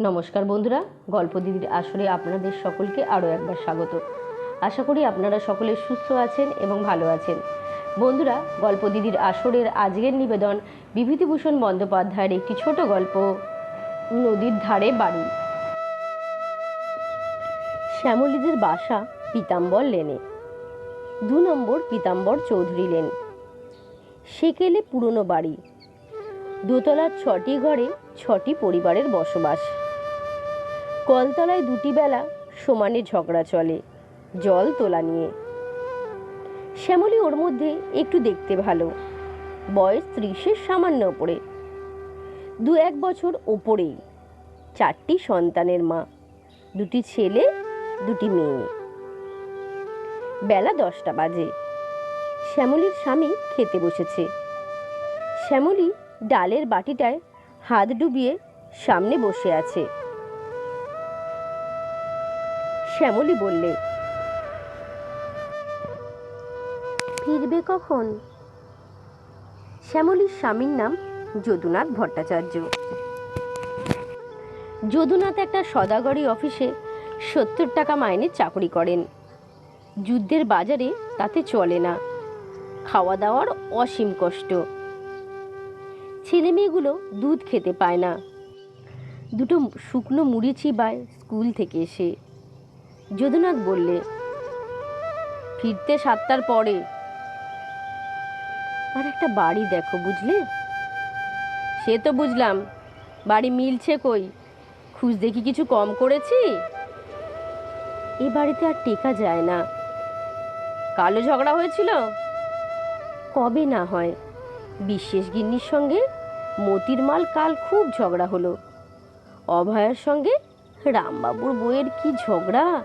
নমস্কার বন্ধুরা, গল্প দিদির আসরে আপনাদের সকলকে আরও একবার স্বাগত। আশা করি আপনারা সকলে সুস্থ আছেন এবং ভালো আছেন। বন্ধুরা, গল্প দিদির আসরের আজকের নিবেদন বিভূতিভূষণ বন্দ্যোপাধ্যায়ের একটি ছোট গল্প, নদীর ধারে বাড়ি। শ্যামলীদের বাসা পিতাম্বর লেনে। দু নম্বর পিতাম্বর চৌধুরী লেন। সেকেলে পুরনো বাড়ি। দোতলার ছটি ঘরে ছটি পরিবারের বসবাস। কলতলায় দুটি বেলা সমানে ঝগড়া চলে, জল তোলা নিয়ে। শ্যামলী ওর মধ্যে একটু দেখতে ভালো। বয়স ত্রিশের সামান্য ওপরে। দু এক বছর ওপরেই। চারটি সন্তানের মা, দুটি ছেলে, দুটি মেয়ে। বেলা দশটা বাজে। শ্যামলীর স্বামী খেতে বসেছে। শ্যামলী ডালের বাটিটায় হাত ডুবিয়ে সামনে বসে আছে। শ্যামলী বললে, ফিরবে কখন? শ্যামলীর স্বামীর নাম যদুনাথ ভট্টাচার্য। যদুনাথ একটা সদাগরি অফিসে সত্তর টাকা মাইনে চাকরি করেন। যুদ্ধের বাজারে তাতে চলে না। খাওয়া দাওয়ার অসীম কষ্ট। ছেলে মেয়েগুলো দুধ খেতে পায় না। দুটো শুকনো মুড়ি চিবায় স্কুল থেকে এসে যদুনাথ বললে, ফিরতে সাতটার পরে। আর একটা বাড়ি দেখো, বুঝলে? সে তো বুঝলাম, বাড়ি মিলছে কই? খুঁজ দেখি কিছু কম করেছি? এ বাড়িতে আর টেকা যায় না। কালো ঝগড়া হয়েছিল? কবে না হয়? বিশ্বেষ গিন্নির সঙ্গে মতির মাল কাল খুব ঝগড়া হলো। অভয়ার সঙ্গে রামবাবুর বইয়ের কি ঝগড়া?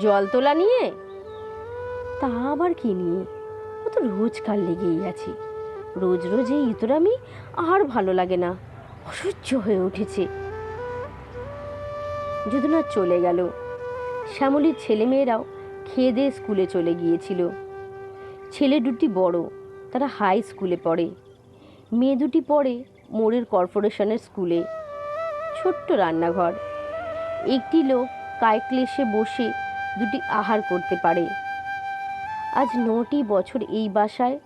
জল তোলা নিয়ে? তা আবার কি নিয়ে? ও তো রোজকার লেগেই আছে। রোজ রোজ এই ইতরামি আর ভালো লাগে না। অসহ্য হয়ে উঠেছে। যদুনাথ চলে গেল। শ্যামলীর ছেলেমেয়েরাও খেয়ে দিয়ে স্কুলে চলে গিয়েছিল। ছেলে দুটি বড়, তারা হাই স্কুলে পড়ে। মেয়ে দুটি পড়ে মোড়ের কর্পোরেশনের স্কুলে। ছোট্ট রান্নাঘর। একটি লোক কায়ক্লেশে বসে দুটি আহার করতে পারে। আজ নটি বছর এই বাসায়।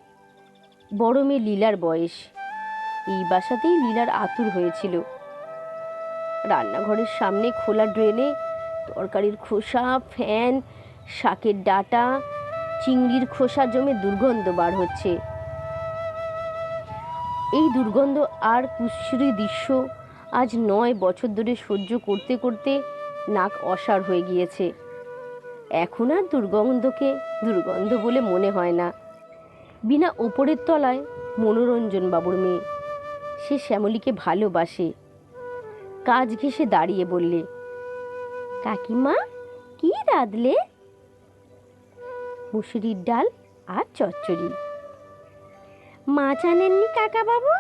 বড় মেয়ে লীলার বয়স। এই বাসাতেই লীলার আতুর হয়েছিল। রান্নাঘরের সামনে খোলা ড্রেনে তরকারির খোসা, ফ্যান, শাকের ডাটা, চিংড়ির খোসা জমে দুর্গন্ধ বার হচ্ছে। এই দুর্গন্ধ আর কুশ্রী দৃশ্য আজ নয় বছর ধরে সহ্য করতে করতে নাক অসার হয়ে গিয়েছে। এখন আর দুর্গন্ধকে দুর্গন্ধ বলে মনে হয় না। বিনা ওপরের তলায় মনোরঞ্জন বাবুর মেয়ে। সে শ্যামলীকে ভালোবাসে। কাজ ঘেসে দাঁড়িয়ে বললে, কাকিমা, কি রাঁধলে? মুসুরির ডাল আর চচ্চড়ি। মাছ আনেননি কাকা বাবু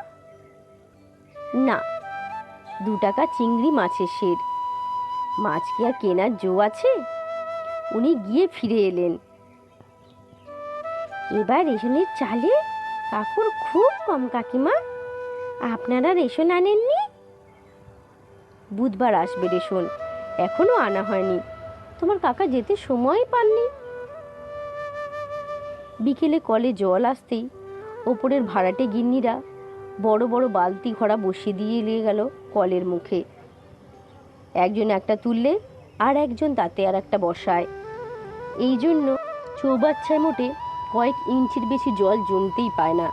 না, দু টাকা চিংড়ি মাছের শের মাছ কি আর কেনার জো আছে? উনি গিয়ে ফিরে এলেন। এবার রেশনের চালে কাকুর খুব কম কাকিমা। আপনারা রেশন আনেননি? বুধবার আসবে রেশন। এখনও আনা হয়নি। তোমার কাকা যেতে সময় পাননি। বিকেলে কলে জল আসতেই ওপরের ভাড়াটে গিন্নিরা বড় বড় বালতি ঘোড়া বসিয়ে দিয়ে নিয়ে গেল কলের মুখে। একজন একটা তুললে আর একজন তাতে আর একটা বসায়। এই জন্য চৌবাচ্চায় মোটে কয়েক ইঞ্চির বেশি জল জমতেই পায় না।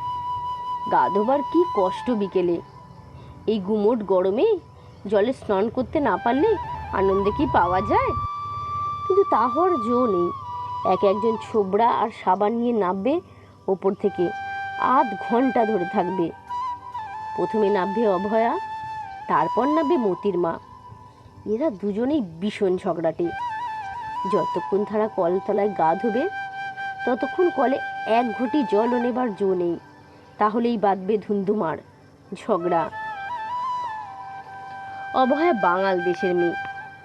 গা ধোবার কি কষ্ট বিকেলে। এই গুমোট গরমে জলে স্নান করতে না পারলে আনন্দে কি পাওয়া যায়? কিন্তু তা হওয়ার জো নেই। এক একজন ছোবড়া আর সাবান নিয়ে নামবে ওপর থেকে, আধ ঘণ্টা ধরে থাকবে। প্রথমে নামবে অভয়া, তারপর নামবে মতির মা। এরা দুজনেই ভীষণ ঝগড়াটে। যতক্ষণ তারা কলতলায় গা ধোবে, ততক্ষণ কলে এক ঘটি জলও নেবার জো নেই, তাহলেই বাঁধবে ধুন্ধুমার ঝগড়া। অভয়া বাঙাল দেশের মেয়ে,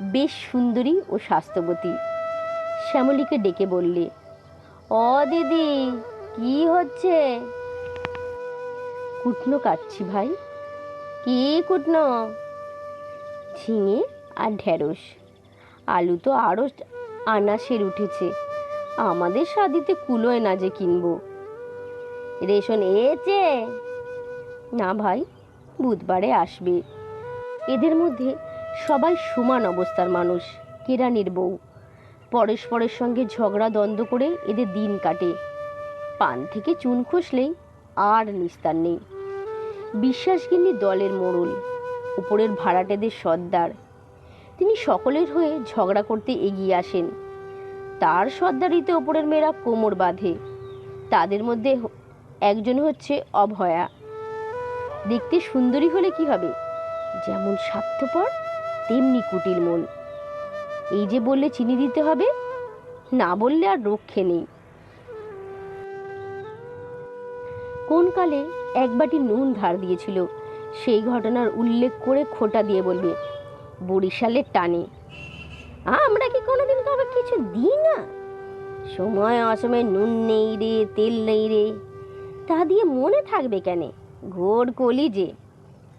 বেশ সুন্দরী ও স্বাস্থ্যবতী। শ্যামলীকে ডেকে বললে ও দিদি, কি হচ্ছে? কুটনো কাটছি ভাই। কি কুটনো? ঝিঙে আর ঢ্যাঁড়স আলু তো আরও আনাসের উঠেছে। আমাদের স্বাদিতে কুলোয় না যে কিনবো। রেশন এছে না ভাই, বুধবারে আসবে। এদের মধ্যে সবাই সমান অবস্থার মানুষ, কেরানির বউ। পরস্পরের সঙ্গে ঝগড়া দ্বন্দ্ব করে এদের দিন কাটে। পান থেকে চুন খসলেই আর নিস্তার নেই। বিশ্বাসগিন্নি দলের মোড়ল, উপরের ভাড়াটেদের সর্দার। তিনি সকলের হয়ে ঝগড়া করতে এগিয়ে আসেন। তার সর্দারিতে ওপরের মেয়েরা কোমর বাঁধে। তাদের মধ্যে একজন হচ্ছে অভয়া। দেখতে সুন্দরী হলে কি হবে? যেমন স্বার্থপর, তেমনি কুটিল মন। এই যে বললে চিনি দিতে হবে, না বললে আর রক্ষে নেই। কোন কালে এক বাটি নুন ধার দিয়েছিল, সেই ঘটনার উল্লেখ করে খোটা দিয়ে বলবে বরিশালের টানে। আমরা কি কোনোদিন কাউকে কিছু দিই না? সময় অসময়ে নুন নেই রে, তেল নেই রে। তা দিয়ে মনে থাকবে কেন? ঘোর কলি যে।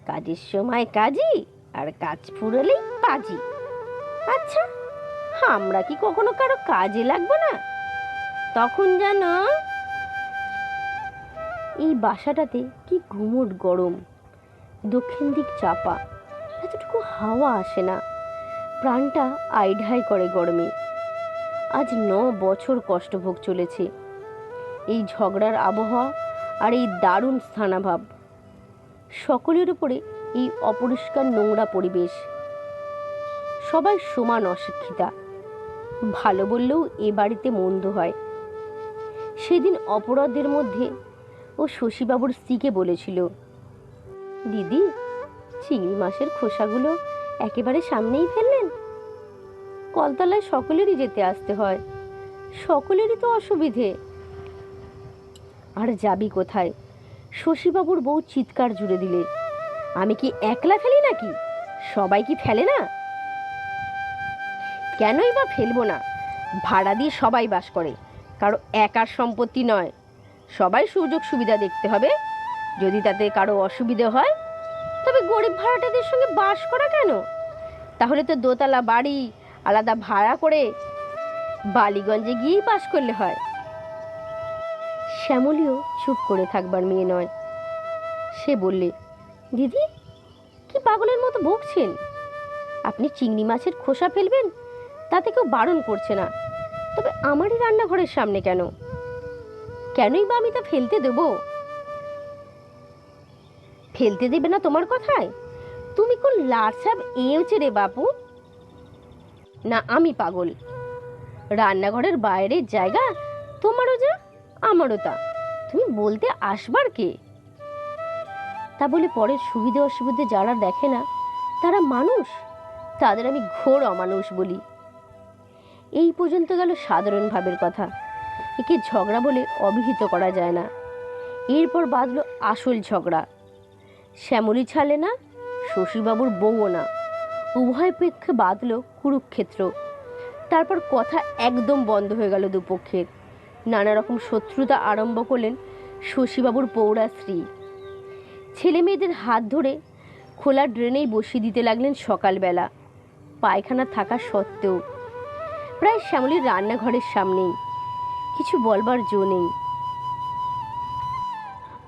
কাজের সময় কাজই আর কাজ ফুরলেই পাজি। আচ্ছা আমরা কি কখনো কারও কাজে লাগবো না? তখন যেন এই বাসাটাতে কি ঘুমট গরম। দক্ষিণ দিক চাপা। এতটুকু হাওয়া আসে না। প্রাণটা আইঢাই করে গরমে। আজ ন বছর কষ্টভোগ চলেছে। এই ঝগড়ার আবহাওয়া আর এই দারুণ স্থানাভাব। সকলের উপরে এই অপরিষ্কার নোংরা পরিবেশ। সবাই সমান অশিক্ষিতা। ভালো বললেও এ বাড়িতে মন্দ হয়। সেদিন অপরাধের মধ্যে ও শশীবাবুর স্ত্রীকে বলেছিল, দিদি চিংড়ি মাছের খোসাগুলো একেবারে সামনেই ফেললেন। কলতলায় সকলেরই যেতে আসতে হয়। সকলেরই তো অসুবিধে। আর যাবি কোথায়? শশীবাবুর বউ চিৎকার জুড়ে দিলে। আমি কি একলা ফেলি নাকি? সবাই কি ফেলে না? কেনই বা ফেলব না? ভাড়া দিয়ে সবাই বাস করে। কারও একার সম্পত্তি নয়। সবাই সুযোগ সুবিধা দেখতে হবে। যদি তাতে কারও অসুবিধে হয় গরিব ভাড়াটাদের সঙ্গে বাস করা কেন? তাহলে তো দোতলা বাড়ি, আলাদা ভাড়া করে বালিগঞ্জে গিয়েই বাস করলে হয়। শ্যামলীও চুপ করে থাকবার মেয়ে নয়। সে বললে, দিদি, কি পাগলের মতো বকছেন? আপনি চিংড়ি মাছের খোসা ফেলবেন, তাতে কেউ বারণ করছে না। তবে আমারই রান্নাঘরের সামনে কেন? কেনই বা আমি তা ফেলতে দেব? ফেলতে দেবে না তোমার কথায়? তুমি কোন লাড়সাপ এওছে রে বাপু? না, আমি পাগল। রান্নাঘরের বাইরের জায়গা? তোমারও যা, আমারও তা। তুমি বলতে আসবার কে? তা বলে পরের সুবিধে অসুবিধে যারা দেখে না, তারা মানুষ? তাদের আমি ঘোর অমানুষ বলি। এই পর্যন্ত গেল সাধারণ ভাবের কথা। একে ঝগড়া বলে অভিহিত করা যায় না। এরপর বাঁধলো আসল ঝগড়া। শ্যামলী ছালে না, শশীবাবুর বউও না। উভয় পক্ষে বাঁধলো কুরুক্ষেত্র। তারপর কথা একদম বন্ধ হয়ে গেল দুপক্ষের। নানা রকম শত্রুতা আরম্ভ করলেন শশীবাবুর পৌরা স্ত্রী। ছেলে মেয়েদের হাত ধরে খোলা ড্রেনেই বসিয়ে দিতে লাগলেন সকালবেলা। পায়খানা থাকা সত্ত্বেও। প্রায় শ্যামলীর রান্নাঘরের সামনেই। কিছু বলবার জো নেই।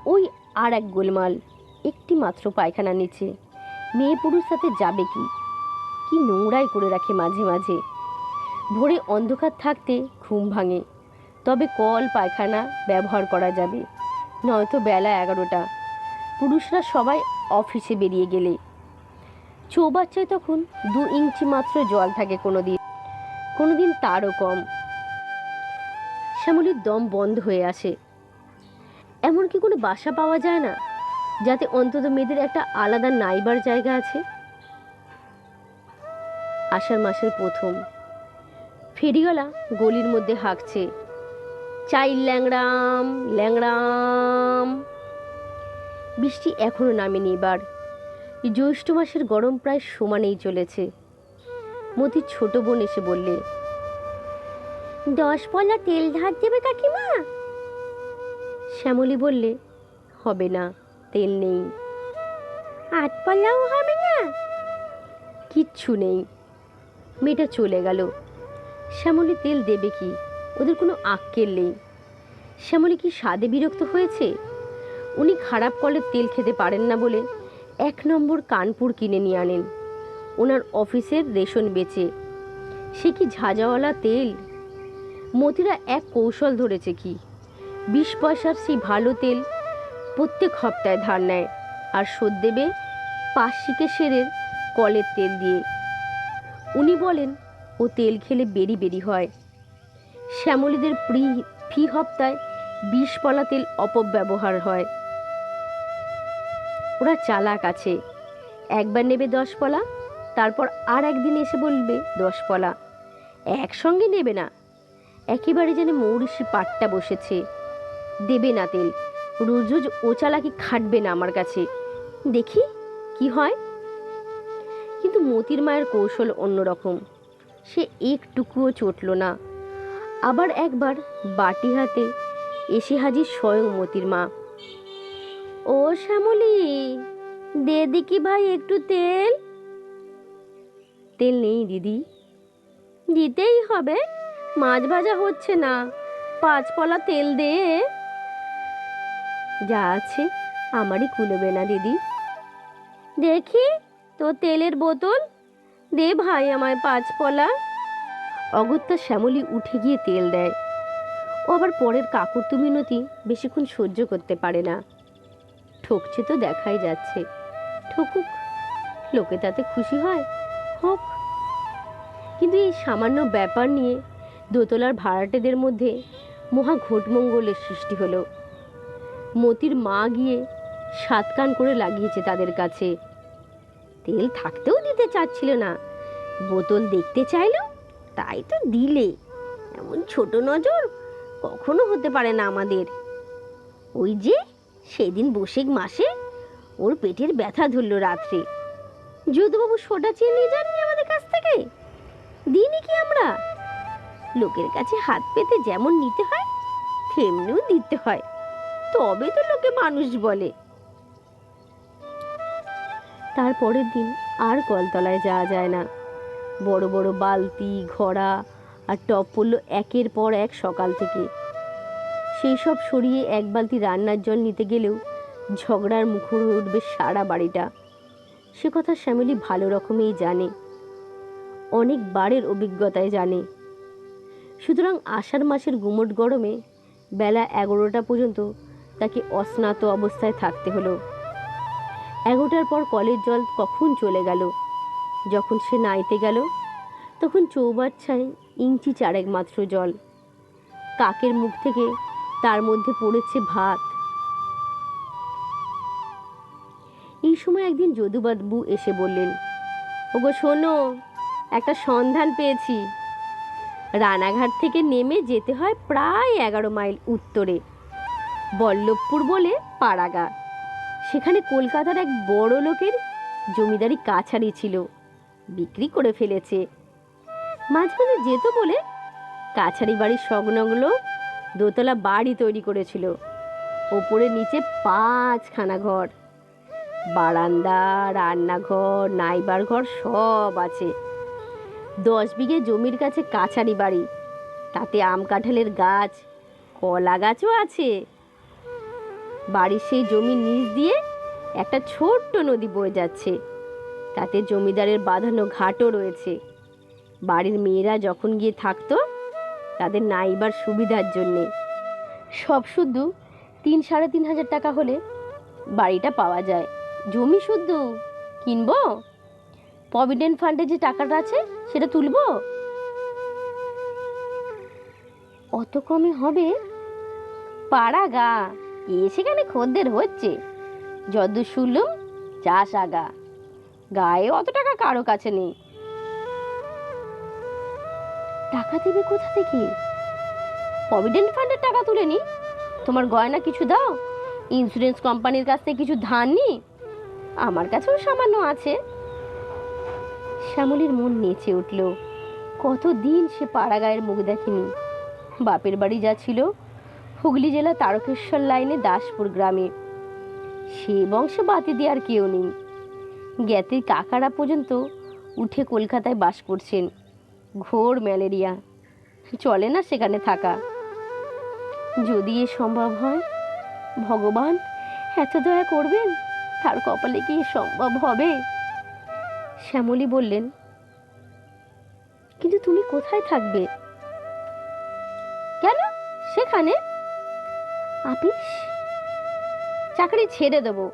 ওই আর এক গোলমাল। একটি মাত্র পায়খানা নিচে। মেয়ে পুরুষ সাথে যাবে কি? কি নোংরাই করে রাখে মাঝে মাঝে। ভোরে অন্ধকার থাকতে ঘুম ভাঙে। তবে কল, পায়খানা ব্যবহার করা যাবে। নয়তো বেলা এগারোটা। পুরুষরা সবাই অফিসে বেরিয়ে গেলে। চৌবাচ্চায় তখন দু ইঞ্চি মাত্র জল থাকে কোনো দিন কোনো দিন তারও কম। শ্যামলির দম বন্ধ হয়ে আসে। এমন কি কোনো বাসা পাওয়া যায় না। যাতে অন্তত মেয়েদের একটা আলাদা নাইবার জায়গা আছে। আষাঢ় মাসের প্রথম। ফেরিওয়ালা গলির মধ্যে হাঁকছে। চাই ল্যাংড়াম ল্যাংড়াম। বৃষ্টি এখনও নামেনি এবার। জ্যৈষ্ঠ মাসের গরম প্রায় সমানেই চলেছে। মতির ছোট বোন এসে বললে, দশ পলা তেল ধার দেবে কাকিমা? শ্যামলী বললে, হবে না। তেল নেই। আট পলাও হবে না? কিচ্ছু নেই। মেয়েটা চলে গেল। শ্যামলী তেল দেবে কি? ওদের কোনো আক্কেল নেই। শ্যামলী কি স্বাদে বিরক্ত হয়েছে? উনি খারাপ কলের তেল খেতে পারেন না বলে এক নম্বর কানপুর কিনে নিয়ে আনেন। ওনার অফিসের রেশন বেচে। সে কি ঝাঁঝাওয়ালা তেল? মতিরা এক কৌশল ধরেছে কি? বিশ পয়সার সেই ভালো তেল প্রত্যেক হপ্তায় ধার নেয় আর শোধ দেবে পাঁচশিকে সেরের কলের তেল দিয়ে। উনি বলেন, ও তেল খেলে বেরি বেরি হয়। শ্যামলীদের প্রি, ফি হপ্তায় বিষ পলা তেল অপব্যবহার হয়। ওরা চালাক আছে। একবার নেবে দশ পলা, তারপর আর একদিন এসে বলবে দশ পলা। একসঙ্গে নেবে না। একেবারে যেন মৌরিষি পাটটা বসেছে। দেবে না তেল। রোজ রোজ ও চালাকি খাটবে না আমার কাছে। দেখি, কি হয়? কিন্তু মতির মায়ের কৌশল অন্যরকম। সে একটুকুও চটল না। আবার একবার বাটি হাতে এসে হাজির স্বয়ং মতির মা। ও শ্যামলি, দে দেখি ভাই একটু তেল। তেল নেই দিদি। দিতেই হবে, মাছ ভাজা হচ্ছে না। পাঁচ পলা তেল দে। যা আছে আমারই কুলবে না, দিদি। দেখি তো তেলের বোতল? দে ভাই আমায় পাঁচ পলা অগত্যা শ্যামলী উঠে গিয়ে তেল দেয়। ও আবার পরের কাকুর মিনতি, বেশিক্ষণ সহ্য করতে পারে না। ঠকছে তো দেখাই যাচ্ছে। ঠকুক, লোকে তাতে খুশি হয়, হোক। কিন্তু এই সামান্য ব্যাপার নিয়ে দোতলার ভাড়াটেদের মধ্যে মহা ঘোটমঙ্গলের সৃষ্টি হলো। মতির মা গিয়ে সাত কান করে লাগিয়েছে তাদের কাছে। তেল থাকতেও দিতে চাচ্ছিল না। বোতল দেখতে চাইলো, তাই তো দিলে। এমন ছোট নজর কখনো হতে পারে না আমাদের। ওই যে সেদিন বসেক মাসে ওর পেটের ব্যথা ধরলো রাত্রে। যদুবাবু সোটা চেয়ে নিয়ে যাননি আমাদের কাছ থেকে? দিইনি কি আমরা? লোকের কাছে হাত পেতে যেমন নিতে হয়, তেমনিও দিতে হয়। তবে তো লোকে মানুষ বলে। তারপরের দিন আর কলতলায় যাওয়া যায় না। বড় বড় বালতি, ঘড়া আর টপ পড়ল একের পর এক সকাল থেকে। সেই সব সরিয়ে এক বালতি রান্নার জল নিতে গেলেও ঝগড়ার মুখর হয়ে উঠবে সারা বাড়িটা। সে কথা শ্যামিলি ভালো রকমেই জানে। অনেক বারের অভিজ্ঞতায় জানে। সুতরাং আষাঢ় মাসের গুমট গরমে বেলা এগারোটা পর্যন্ত তাকে অস্নাত অবস্থায় থাকতে হলো। এগারোটার পর কলের জল কখন চলে গেল? যখন সে নাইতে গেল, তখন চৌবাচ্চায় ইঞ্চি চারেক মাত্র জল। কাকের মুখ থেকে তার মধ্যে পড়েছে ভাত। এই সময় একদিন যদুবাবু এসে বললেন, ওগো, শোনো, একটা সন্ধান পেয়েছি। রানাঘাট থেকে নেমে যেতে হয় প্রায় এগারো মাইল উত্তরে। বল্লভপুর বলে পাড়াগা। সেখানে কলকাতার এক বড় লোকের জমিদারি কাছারি ছিল। বিক্রি করে ফেলেছে। মাঝে মাঝে যেত বলে কাছারি বাড়ির সংলগ্ন দোতলা বাড়ি তৈরি করেছিল। ওপরে নিচে পাঁচখানা ঘর। বারান্দা, রান্নাঘর, নাইবার ঘর সব আছে। দশ বিঘে জমির কাছে কাছারি বাড়ি। তাতে আম কাঁঠালের গাছ, কলা গাছও আছে। বাড়ির সেই জমির নিচ দিয়ে একটা ছোট্ট নদী বয়ে যাচ্ছে। তাতে জমিদারের বাঁধানো ঘাটও রয়েছে। বাড়ির মেয়েরা যখন গিয়ে থাকতো, তাদের নাইবার সুবিধার জন্যে। সব শুদ্ধ, তিন সাড়ে তিন হাজার টাকা হলে বাড়িটা পাওয়া যায়। জমি শুদ্ধ, কিনব? প্রভিডেন্ট ফান্ডে যে টাকাটা আছে, সেটা তুলবো? অত কমে হবে? পাড়া গা। এ সেখানে খদ্দের হচ্ছে। যদ্দূর শুনলুম, চাষ আগা। গায়ে অত টাকা কারও কাছে নেই। টাকা দেবে কোথা থেকে? প্রভিডেন্ট ফান্ডের টাকা তুলে নি? তোমার গয়না কিছু দাও? ইন্স্যুরেন্স কোম্পানির কাছ থেকে কিছু ধার নি? আমার কাছেও সামান্য আছে। শ্যামলীর মন নেচে উঠল। কতদিন সে পাড়া গায়ের মুখ দেখেনি। বাপের বাড়ি যা ছিল হুগলি জেলা তারকেশ্বর লাইনে দাসপুর গ্রামে। সে বংশে বাতি দেওয়ার কেউ নেই। জ্ঞাতির কাকারা পর্যন্ত উঠে কলকাতায় বাস করছেন। ঘোর ম্যালেরিয়া। চলে না সেখানে থাকা। যদি এ সম্ভব হয়, ভগবান এত দয়া করবেন, তার কপালে কি সম্ভব হবে? শ্যামলী বললেন, কিন্তু তুমি কোথায় থাকবে? কেন? সেখানে? আপিস চাকরি ছেড়ে দেবো।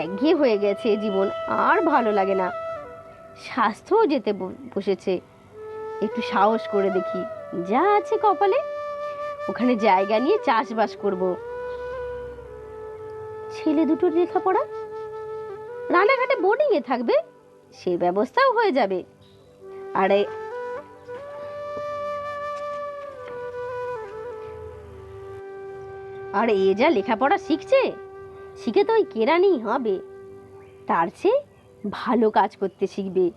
একঘেয়ে হয়ে গেছে জীবন, আর ভালো লাগে না। স্বাস্থ্যও যেতে বসেছে। একটু সাহস করে দেখি, যা আছে কপালে। ওখানে জায়গা নিয়ে চাষবাস করব। ছেলে দুটোর লেখাপড়া? রানাঘাটে বোর্ডিংয়ে থাকবে, সে ব্যবস্থাও হয়ে যাবে। আরে আর এ যা লেখাপড়া শিখছে? শিখে তো ওই কেরানি হবে। তার চেয়ে ভালো কাজ করতে শিখবে।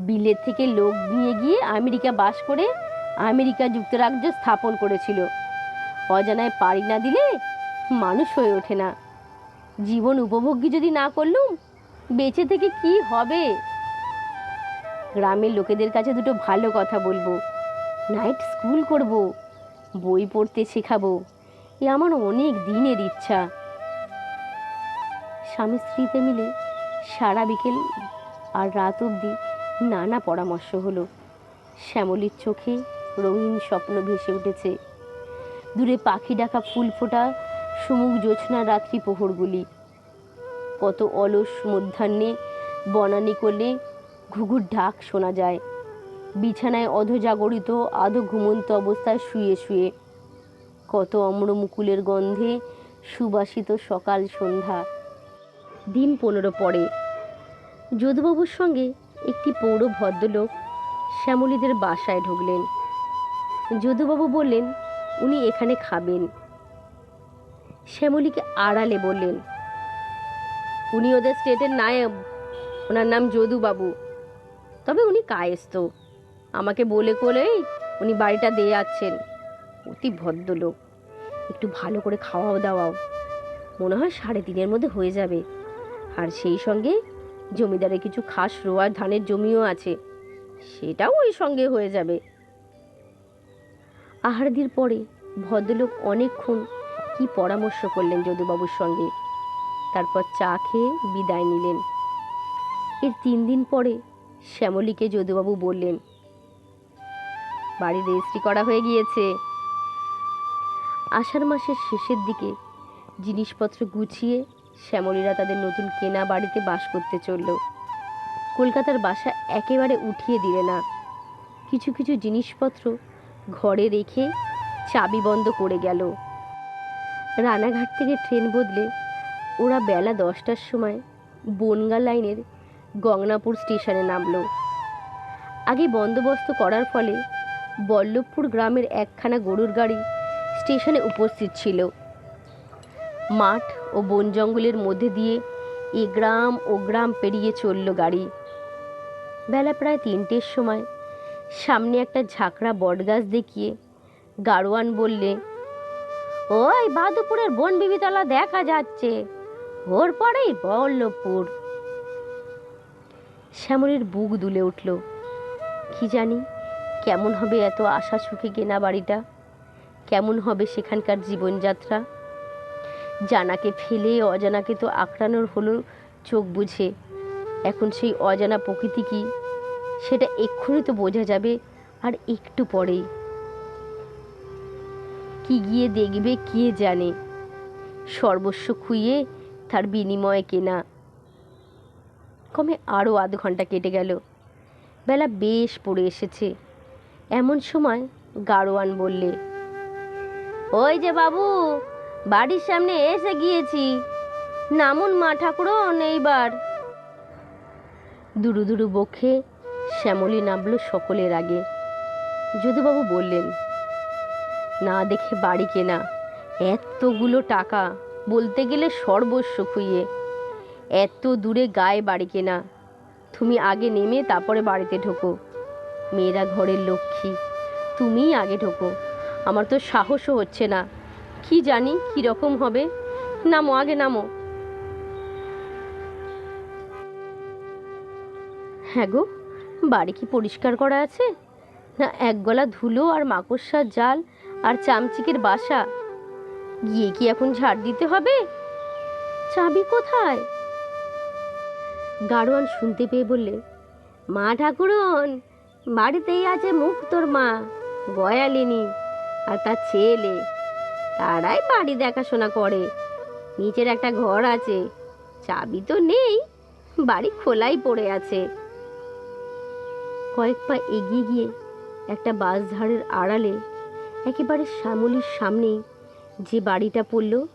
বিলেত থেকে লোক নিয়ে গিয়ে আমেরিকা বাস করে আমেরিকা যুক্তরাজ্য স্থাপন করেছিল। অজানায় পাড়ি না দিলে মানুষ হয়ে ওঠে না। জীবন উপভোগ্য যদি না করলুম, বেঁচে থেকে কি হবে? গ্রামের লোকেদের কাছে দুটো ভালো কথা বলব। নাইট স্কুল করব, বই পড়তে শেখাবো। এ আমার অনেক দিনের ইচ্ছা। স্বামী স্ত্রীতে মিলে সারা বিকেল আর রাত অবধি নানা পরামর্শ হলো। শ্যামলির চোখে রঙিন স্বপ্ন ভেসে উঠেছে। দূরে পাখি ডাকা ফুল ফোটা, সুমুখ জ্যোৎস্না রাত্রি প্রহরগুলি কত অলস মধ্যাহ্নে বনানি করলে ঘুঘুর ঢাক শোনা যায়। বিছানায় অধজাগরিত আধো ঘুমন্ত অবস্থায় শুয়ে শুয়ে কত অম্র মুকুলের গন্ধে সুবাসিত সকাল সন্ধ্যা। দিন পনেরো পরে। যদুবাবুর সঙ্গে একটি পৌর ভদ্রলোক শ্যামলীদের বাসায় ঢুকলেন। যদুবাবু বললেন, উনি এখানে খাবেন। শ্যামলীকে আড়ালে বললেন, উনি ওদের স্টেটের নায়ক ওনার নাম যদুবাবু। তবে উনি কায়েস্ত আমাকে বলে কোলেই উনি বাড়িটা দিয়ে যাচ্ছেন। অতি ভদ্রলোক। একটু ভালো করে খাওয়াও দাওয়াও। মনে হয় সাড়ে তিনের মধ্যে হয়ে যাবে। আর সেই সঙ্গে জমিদারের কিছু খাস রোয়ার ধানের জমিও আছে। সেটাও ওই সঙ্গে হয়ে যাবে। আহারদির পরে ভদ্রলোক অনেকক্ষণ কি পরামর্শ করলেন যদুবাবুর সঙ্গে? তারপর চা খেয়ে বিদায় নিলেন। এর তিন দিন পরে শ্যামলীকে যদুবাবু বললেন বাড়ি রেজিস্ট্রি করা হয়ে গিয়েছে। আষাঢ় মাসের শেষের দিকে জিনিসপত্র গুছিয়ে শ্যামলীরা তাদের নতুন কেনা বাড়িতে বাস করতে চলল। কলকাতার বাসা একেবারে উঠিয়ে দিলে না। কিছু কিছু জিনিসপত্র ঘরে রেখে চাবি বন্ধ করে গেল। রানাঘাট থেকে ট্রেন বদলে ওরা বেলা দশটার সময় বনগা লাইনের গঙ্গনাপুর স্টেশনে নামলো। আগে বন্দোবস্ত করার ফলে বল্লভপুর গ্রামের একখানা গরুর গাড়ি স্টেশনে উপস্থিত ছিল। মাঠ ও বন জঙ্গলের মধ্যে দিয়ে এ গ্রাম ও গ্রাম পেরিয়ে চলল গাড়ি। বেলা প্রায় তিনটের সময়। সামনে একটা ঝাঁকড়া বটগাছ দেখিয়ে গাড়োয়ান বললে, ওই বাদুপুরের বন বিবিতলা দেখা যাচ্ছে। ওর পরেই বল্লভপুর। শ্যামলের বুক দুলে উঠল। কি জানি, কেমন হবে এত আশা সুখে কেনা বাড়িটা? কেমন হবে সেখানকার জীবনযাত্রা? জানাকে ফেলে, অজানাকে তো আঁকড়ানোর হলো চোখ বুঝে। এখন সেই অজানা প্রকৃতি কি? সেটা এক্ষুনি তো বোঝা যাবে আর একটু পরেই। কি গিয়ে দেখবে কে জানে? সর্বস্ব খুইয়ে তার বিনিময়ে কেনা। কমে আরও আধ ঘণ্টা কেটে গেল। বেলা বেশ পড়ে এসেছে। এমন সময় গাড়োয়ান বললে ওই যে বাবু, বাড়ির সামনে এসে গিয়েছি। নামুন মা ঠাকুরন এইবার। দুরু দুরু বক্ষে শ্যামলী নামলো সকলের আগে। যদুবাবু বললেন, না দেখে বাড়ি কেনা, এতগুলো টাকা বলতে গেলে সর্বস্ব খুইয়ে। এত দূরে গায়ে বাড়ি কেনা, তুমি আগে নেমে তারপরে বাড়িতে ঢোকো। মেয়েরা ঘরের লক্ষ্মী, তুমিই আগে ঢোকো। আমার তো সাহসও হচ্ছে না। কি জানি কি রকম হবে। নামো, আগে নামো। হ্যাঁ গো, বাড়ি কি পরিষ্কার করা আছে? না, এক গলা ধুলো আর মাকড়সার জাল আর চামচিকের বাসা। গিয়ে কি এখন ঝাড় দিতে হবে? চাবি কোথায়? গাড়োয়ান শুনতে পেয়ে বললে, মা ঠাকুরন, বাড়িতেই আছে মুখ তোর মা, গয়ালিনী। আর তার ছেলে। তারাই বাড়ি দেখাশোনা করে। নিচের একটা ঘর আছে। চাবি তো নেই। বাড়ি খোলাই পড়ে আছে। কয়েক পা এগিয়ে গিয়ে একটা বাঁশঝাড়ের আড়ালে একেবারে শ্যামলির সামনেই যে বাড়িটা পড়ল,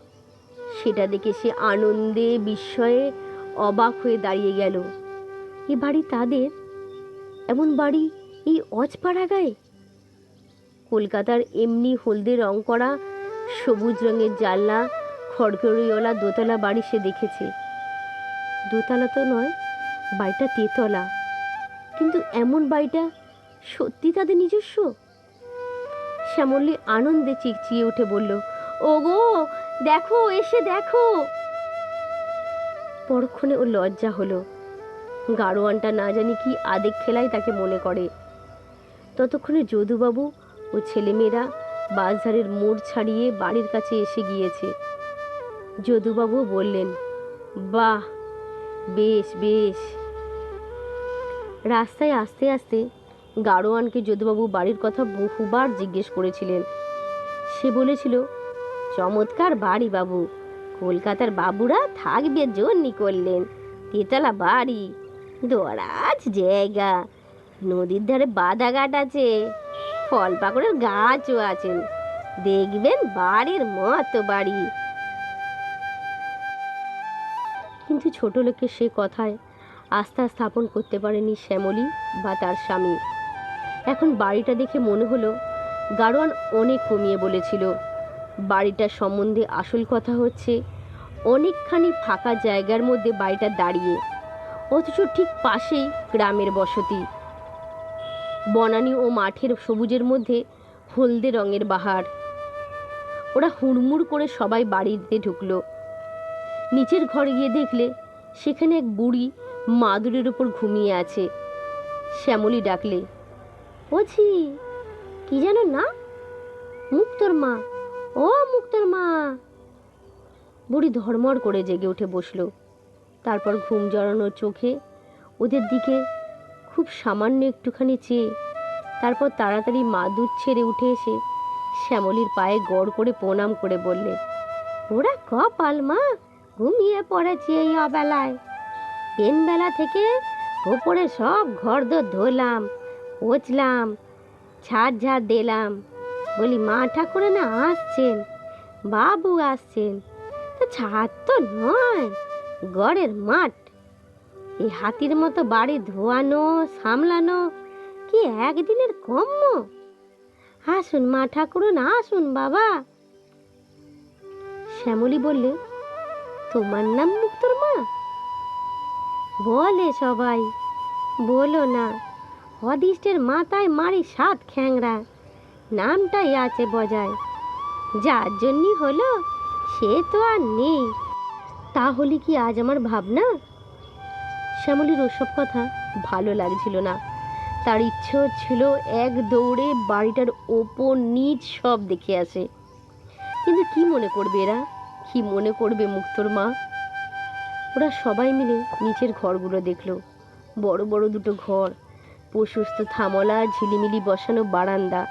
সেটা দেখে সে আনন্দে, বিস্ময়ে অবাক হয়ে দাঁড়িয়ে গেল। এ বাড়ি তাদের? এমন বাড়ি এই অজপাড়া গায়ে? কলকাতার এমনি হলদে রং করা সবুজ রঙের জানলা খড়খড়িওয়ালা দোতলা বাড়ি সে দেখেছে। দোতলা তো নয়, বাড়িটা তেতলা। কিন্তু এমন বাড়িটা সত্যি তাদের নিজস্ব? শ্যামলী আনন্দে চিকচিয়ে উঠে বলল, ওগো, দেখো, এসে দেখো! পরক্ষণে ও লজ্জা হলো। গাড়োয়ানটা না জানি কি আদেক খেলায় তাকে মনে করে। ততক্ষণে যদুবাবু ও ছেলেমেয়েরা বাজারের মোড় ছাড়িয়ে বাড়ির কাছে এসে গিয়েছে। যদুবাবু বললেন, বাহ, বেশ বেশ। রাস্তায় আস্তে আস্তে গাড়োয়ানকে যদুবাবু বাড়ির কথা বহুবার জিজ্ঞেস করেছিলেন। সে বলেছিল, চমৎকার বাড়ি বাবু, কলকাতার বাবুরা থাকবে জন্যই করলেন। তেতলা বাড়ি, দরাজ জায়গা, নদীর ধারে বাদাঘাট আছে। ফল পাকড়ের গাছও আছেন। দেখবেন বাড়ির মতো বাড়ি। কিন্তু ছোট লোকের সে কথায় আস্থা স্থাপন করতে পারেনি শ্যামলী বা তার স্বামী। এখন বাড়িটা দেখে মনে হলো গাড়োয়ান অনেক কমিয়ে বলেছিল। বাড়িটার সম্বন্ধে আসল কথা হচ্ছে, অনেকখানি ফাঁকা জায়গার মধ্যে বাড়িটা দাঁড়িয়ে, অথচ ঠিক পাশেই গ্রামের বসতি। বনানী ও মাঠের সবুজের মধ্যে হলদে রঙের বাহার। ওরা হুড়মুড় করে সবাই বাড়িতে ঢুকলো। নিচের ঘরে গিয়ে দেখলে সেখানে এক বুড়ি মাদুরের ওপর ঘুমিয়ে আছে। শ্যামলী ডাকলে বলছি কি যেন না? মুক্তর মা, ও মুক্তর মা। বুড়ি ধর্মর করে জেগে উঠে বসল। তারপর ঘুম জড়ানোর চোখে ওদের দিকে খুব সামান্য একটুখানি চেয়ে তারপর তাড়াতাড়ি মাদুর ছেড়ে উঠে এসে শ্যামলীর পায়ে গড় করে প্রণাম করে বললে, ওরা কপাল মা, ঘুমিয়ে পড়েছি এই অবেলায়। বেলা থেকে ওপরে সব ঘর দোর ধোলাম পচলাম ছাড় ঝাড় দিলাম। বলি, মা ঠাকুরে না আসছেন? বাবু আসছেন? তো ছাদ তো নয়, গড়ের মাঠ এই হাতির মতো বাড়ি ধোয়ানো, সামলানো কি একদিনের কম্য আসুন মা ঠাকুরন, আসুন বাবা। শ্যামলী বললে, তোমার নাম মুক্তর মা? বলে সবাই, বলো না, অদিষ্টের মাথায় মারি সাত খ্যাংরা। নামটাই আছে বজায়। যার জন্যই হলো সে তো আর নেই। তাহলে কি আজ আমার ভাবনা? শ্যামলীর ওসব কথা ভালো লাগছিল না। তার ইচ্ছে ছিল এক দৌড়ে বাড়িটার ওপর নিচ সব দেখে আসে। কিন্তু কি মনে করবে এরা? কি মনে করবে মুক্তর মা? ওরা সবাই মিলে নিচের ঘরগুলো দেখল। বড় বড় দুটো ঘর, প্রশস্ত থামলা, ঝিলিমিলি বসানো বারান্দা।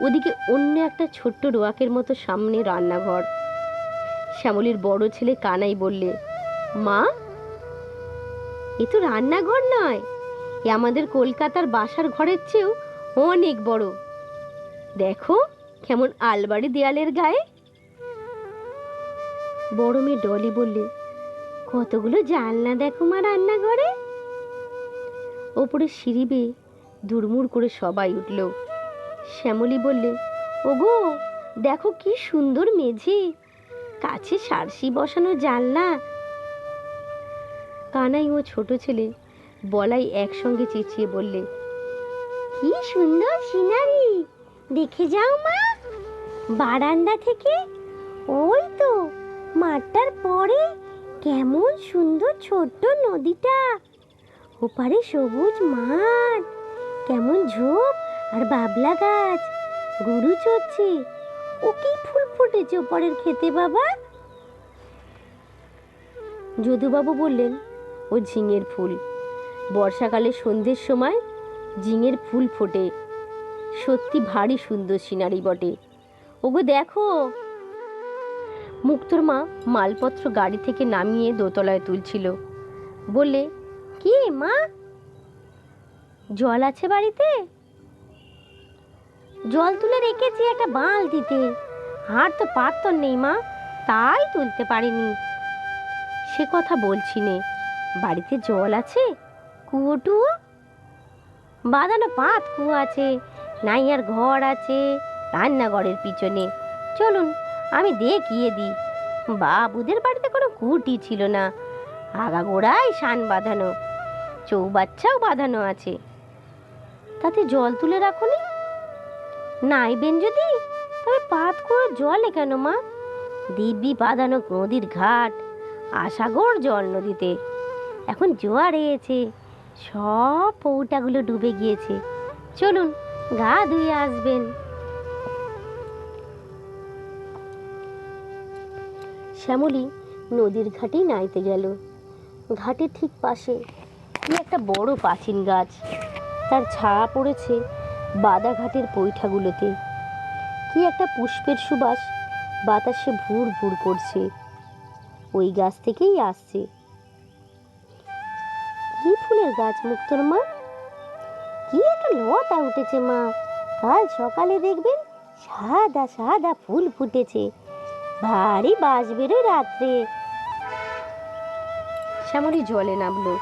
ওদিকে অন্য একটা ছোট্ট রোয়াকের মতো সামনে রান্নাঘর। শ্যামলীর বড় ছেলে কানাই বললে, মা এ তো রান্নাঘর নয়। এ আমাদের কলকাতার বাসার ঘরের চেয়েও অনেক বড়। দেখো কেমন আলবাড়ি দেয়ালের গায়ে। বড় মেয়ে ডলি বললে, কতগুলো জানলা দেখো মা রান্নাঘরে? ওপরে সিঁড়ি বেয়ে দুরমুর করে সবাই উঠল। শ্যামলী বললে, ওগো, দেখো কি সুন্দর মেঝে। কাছে সারসি বসানো জানলা কানাই ও ছোট ছেলে বলাই একসঙ্গে চেঁচিয়ে বললে, কি সুন্দর সিনারি, দেখে যাও মা। বারান্দা থেকে ওই তো, মাঠটার পরে কেমন সুন্দর ছোট্ট নদীটা। ওপারে সবুজ মাঠ, কেমন ঝোপ আর বাবলা গাছ, গরু চড়ছে। ও কি ফুল ফুটেছে ওপারের খেতে বাবা? যদুবাবু বললেন ও ঝিঙের ফুল। বর্ষাকালে সন্ধ্যের সময় ঝিঙের ফুল ফোটে। সত্যি ভারী সুন্দর সিনারি বটে। ওগো দেখো। মুক্তর মা মালপত্র গাড়ি থেকে নামিয়ে দোতলায় তুলছিল। বলে কি মা? জল আছে বাড়িতে? জল তুলে রেখেছি একটা বালতিতে আর তো পাত্তর নেই মা, তাই তুলতে পারিনি। সে কথা বলছি নে। বাড়িতে জল আছে? কুয়োটুও বাঁধানো পাত কুয়ো আছে, নাইয়ার ঘর আছে, রান্নাঘরের পিছনে। চলুন, আমি দেখিয়ে দিই। বাবুদের বাড়িতে কোনো কুটি ছিল না। আগাগোড়াই শান বাঁধানো, চৌবাচ্চাও বাঁধানো আছে। তাতে জল তুলে রাখুনি? নাইবেন যদি? তবে পাত করে জলে কেন মা? দিব্যি বাঁধানো নদীর ঘাট আশাগর জল নদীতে। এখন জোয়ার এসেছে। সব পৌটাগুলো ডুবে গিয়েছে। চলুন, গা ধুয়ে আসবেন। শ্যামলী নদীর ঘাটেই নাইতে গেল। ঘাটের ঠিক পাশে কি একটা বড় প্রাচীন গাছ। তার ছায়া পড়েছে বাদাঘাটের পৈঠাগুলোতে। কি একটা পুষ্পের সুবাস বাতাসে ভুর ভুর করছে। ওই গাছ থেকেই আসছে। ফুলের গাছ মুক্তর, মা। কি একটা লতা উঠেছে, মা। কাল সকালে দেখবেন সাদা সাদা ফুল ফুটেছে। ভারী বাস বেরোয় রাত্রে। শ্যামলী জলে নামলো।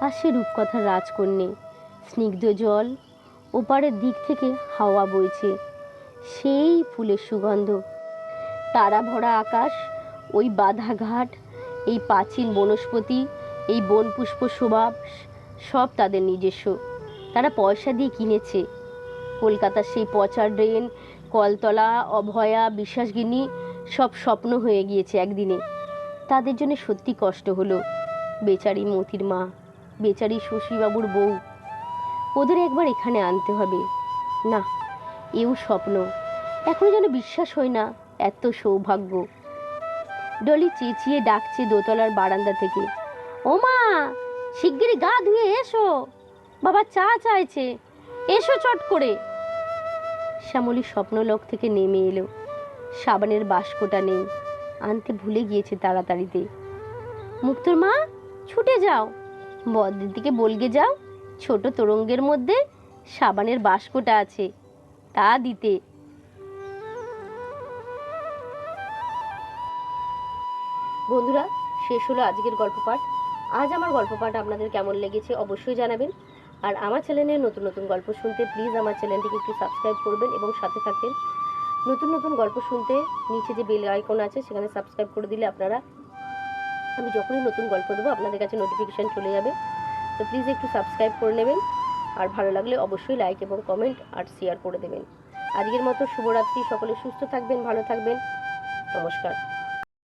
আর সে রূপকথার রাজকন্যে। স্নিগ্ধ জল ওপারের দিক থেকে হাওয়া বইছে। সেই ফুলের সুগন্ধ। তারা ভরা আকাশ, ওই বাঁধা ঘাট এই প্রাচীন বনস্পতি এই বন পুষ্প স্বভাব সব তাদের নিজস্ব। তারা পয়সা দিয়ে কিনেছে। কলকাতার সেই পচা ড্রেন, কলতলা, অভয়া, বিশ্বাসগিনী সব স্বপ্ন হয়ে গিয়েছে একদিনে। তাদের জন্য সত্যি কষ্ট হলো। বেচারি মতির মা, বেচারি শশীবাবুর বউ। ওদের একবার এখানে আনতে হবে। না, এও স্বপ্ন। এখনও যেন বিশ্বাস হয় না এত সৌভাগ্য। ডলি চেঁচিয়ে ডাকছে দোতলার বারান্দা থেকে। ও মা শিগগিরই গা ধুয়ে এসো। বাবা চা চাইছে, এসো চট করে। শ্যামলী স্বপ্নলোক থেকে নেমে এলো। সাবানের বাস্কটা নেই, আনতে ভুলে গিয়েছে তাড়াতাড়িতে। মুক্তর মা, ছুটে যাও। বদ্রের দিকে বলগে যাও, ছোট তোরঙ্গের মধ্যে সাবানের বাস্কটা আছে, তা দিতে। বন্ধুরা, শেষ হলো আজকের গল্প পাঠ আজ আমার গল্প পাঠ আপনাদের কেমন লেগেছে অবশ্যই জানাবেন। আর আমার চ্যানেলে নতুন নতুন গল্প শুনতে প্লিজ আমার চ্যানেলটিকে একটু সাবস্ক্রাইব করবেন এবং সাথে থাকবেন। নতুন নতুন গল্প শুনতে নিচে যে বেল আইকন আছে সেখানে সাবস্ক্রাইব করে দিলে আপনারা আমি যখনই নতুন গল্প দেবো আপনাদের কাছে নোটিফিকেশান চলে যাবে। তো প্লিজ একটু সাবস্ক্রাইব করে নেবেন। আর ভালো লাগলে অবশ্যই লাইক এবং কমেন্ট আর শেয়ার করে দেবেন। আজকের মতো শুভরাত্রি, সকলে সুস্থ থাকবেন, ভালো থাকবেন। নমস্কার।